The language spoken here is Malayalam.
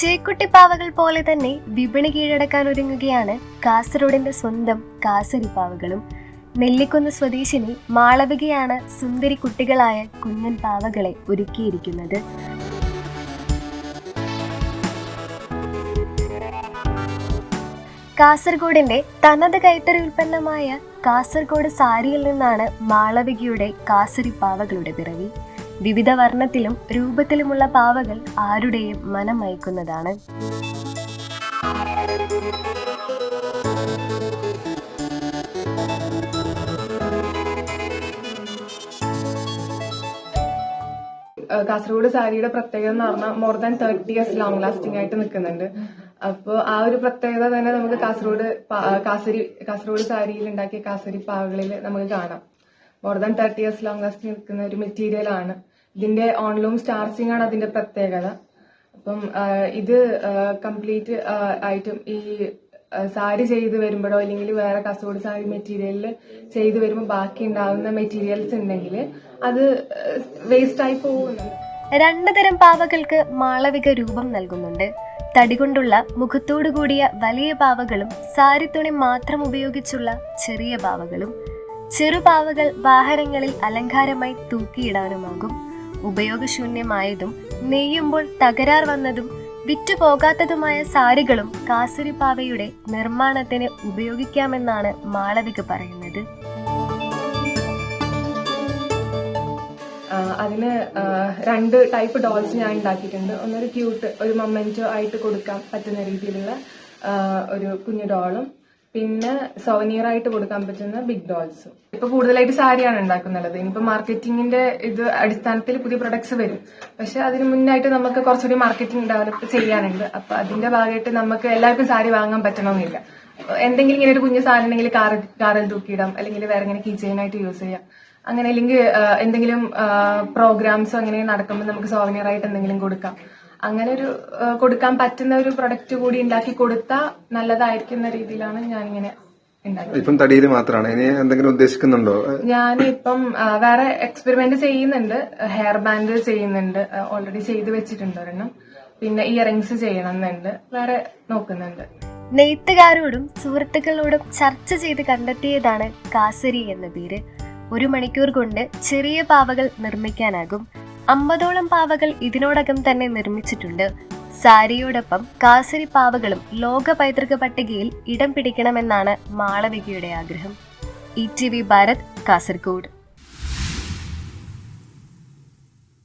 പാവകൾ പോലെ തന്നെ വിപണി കീഴടക്കാൻ ഒരുങ്ങുകയാണ് കാസർഗോഡിന്റെ സ്വന്തം കാസരി പാവകളും നെല്ലിക്കുന്ന് സ്വദേശിനി മാളവികയാണ് സുന്ദരി കുട്ടികളായ കുഞ്ഞൻ പാവകളെ ഒരുക്കിയിരിക്കുന്നത്. കാസർഗോഡിന്റെ തനത് കൈത്തറി ഉൽപ്പന്നമായ കാസർഗോഡ് സാരിയിൽ നിന്നാണ് മാളവികയുടെ കാസരി പാവകളുടെ പിറവി. വിവിധ വർണത്തിലും രൂപത്തിലുമുള്ള പാവകൾ ആരുടെയും മനം മയക്കുന്നതാണ്. കാസർഗോഡ് സാരിയുടെ പ്രത്യേകത എന്ന് പറഞ്ഞാൽ more than thirty years long lasting ആയിട്ട് നിൽക്കുന്നുണ്ട്. അപ്പോൾ ആ ഒരു പ്രത്യേകത തന്നെ നമുക്ക് കാസർഗോഡ് കാസരി കാസർഗോഡ് സാരിയിൽ ഉണ്ടാക്കിയ കാസരി പാവകളിൽ നമുക്ക് കാണാം. More than thirty years long lasting നിൽക്കുന്ന ഒരു മെറ്റീരിയൽ ആണ്. ഇതിന്റെ ഓൺലൂം സ്റ്റാർസിംഗ് ആണ് അതിന്റെ പ്രത്യേകത. അപ്പം ഇത് കംപ്ലീറ്റ് ആയിട്ടും ഈ സാരി ചെയ്ത് വരുമ്പോഴോ അല്ലെങ്കിൽ വേറെ കസോട് സാരി മെറ്റീരിയലിൽ ചെയ്ത് വരുമ്പോൾ ബാക്കി ഉണ്ടാകുന്ന മെറ്റീരിയൽസ് ഉണ്ടെങ്കിൽ അത് വേസ്റ്റ് ആയി പോകുന്നുണ്ട് രണ്ടു തരം പാവകൾക്ക് മാളവിക രൂപം നൽകുന്നുണ്ട്. തടികൊണ്ടുള്ള മുഖത്തോടു കൂടിയ വലിയ പാവകളും തുണി മാത്രം ഉപയോഗിച്ചുള്ള ചെറിയ പാവകളും. ചെറുപാവകൾ വാഹനങ്ങളിൽ അലങ്കാരമായി തൂക്കിയിടാനുമാകും. ഉപയോഗശൂന്യമായതും നെയ്യുമ്പോൾ തകരാർ വന്നതും വിറ്റുപോകാത്തതുമായ സാരികളും കാസരിപ്പാവയുടെ നിർമ്മാണത്തിന് ഉപയോഗിക്കാമെന്നാണ് മാളവിക പറയുന്നത്. അതിന് രണ്ട് ടൈപ്പ് ഡോൾസ് ഞാൻ ഉണ്ടാക്കിയിട്ടുണ്ട്. ഒന്നൊരു ക്യൂട്ട് ഒരു മൊമെന്റോ ആയിട്ട് കൊടുക്കാൻ പറ്റുന്ന രീതിയിലുള്ള ഒരു കുഞ്ഞു ഡോളും പിന്നെ സോവനിയർ ആയിട്ട് കൊടുക്കാൻ പറ്റുന്ന ബിഗ് ഡോൾസ് ഇപ്പൊ കൂടുതലായിട്ട് സാരിയാണ് ഉണ്ടാക്കുന്നത്. ഇനിയിപ്പോ മാർക്കറ്റിംഗിന്റെ ഇത് അടിസ്ഥാനത്തിൽ പുതിയ പ്രൊഡക്ട്സ് വരും. പക്ഷെ അതിന് മുന്നായിട്ട് നമുക്ക് കുറച്ചുകൂടി മാർക്കറ്റിംഗ് ഡെവലപ്പ് ചെയ്യാനുണ്ട്. അപ്പൊ അതിന്റെ ഭാഗമായിട്ട് നമുക്ക് എല്ലാവർക്കും സാരി വാങ്ങാൻ പറ്റണമെന്നില്ല. എന്തെങ്കിലും ഇങ്ങനെ ഒരു കുഞ്ഞു സാധനം ഉണ്ടെങ്കിൽ കാറിൽ തൂക്കിയിടാം. അല്ലെങ്കിൽ വേറെ ഇങ്ങനെ ആയിട്ട് യൂസ് ചെയ്യാം. അങ്ങനെ അല്ലെങ്കിൽ എന്തെങ്കിലും പ്രോഗ്രാംസ് അങ്ങനെ നടക്കുമ്പോൾ നമുക്ക് സോവനിയർ ആയിട്ട് എന്തെങ്കിലും കൊടുക്കാം. അങ്ങനെ ഒരു കൊടുക്കാൻ പറ്റുന്ന ഒരു പ്രൊഡക്റ്റ് കൂടി ഉണ്ടാക്കി കൊടുത്താൽ നല്ലതായിരിക്കുന്ന രീതിയിലാണ് ഞാനിങ്ങനെ ഇങ്ങനെ ഇപ്പം തടിയിൽ മാത്രമാണ് ഇനി എന്തെങ്കിലും ഉദ്ദേശിക്കുന്നുണ്ടോ? ഞാനിപ്പം ഇപ്പം വേറെ എക്സ്പെരിമെന്റ് ചെയ്യുന്നുണ്ട്. ഹെയർ ബാൻഡ് ചെയ്യുന്നുണ്ട്. ഓൾറെഡി ചെയ്ത് വെച്ചിട്ടുണ്ട് ഒരെണ്ണം. പിന്നെ ഇയറിങ്സ് ചെയ്യണമെന്നുണ്ട്. വേറെ നോക്കുന്നുണ്ട്. നെയ്ത്തുകാരോടും സുഹൃത്തുക്കളോടും ചർച്ച ചെയ്ത് കണ്ടെത്തിയതാണ് കാസരി എന്ന പേര് ഒരു മണിക്കൂർ കൊണ്ട് ചെറിയ പാവകൾ നിർമ്മിക്കാനാകും. അമ്പതോളം പാവകൾ ഇതിനോടകം തന്നെ നിർമ്മിച്ചിട്ടുണ്ട്. സാരിയോടൊപ്പം കാസരി പാവകളും ലോക പൈതൃക പട്ടികയിൽ ഇടം പിടിക്കണമെന്നാണ് മാളവികയുടെ ആഗ്രഹം. E T V Bharat Kasaragod.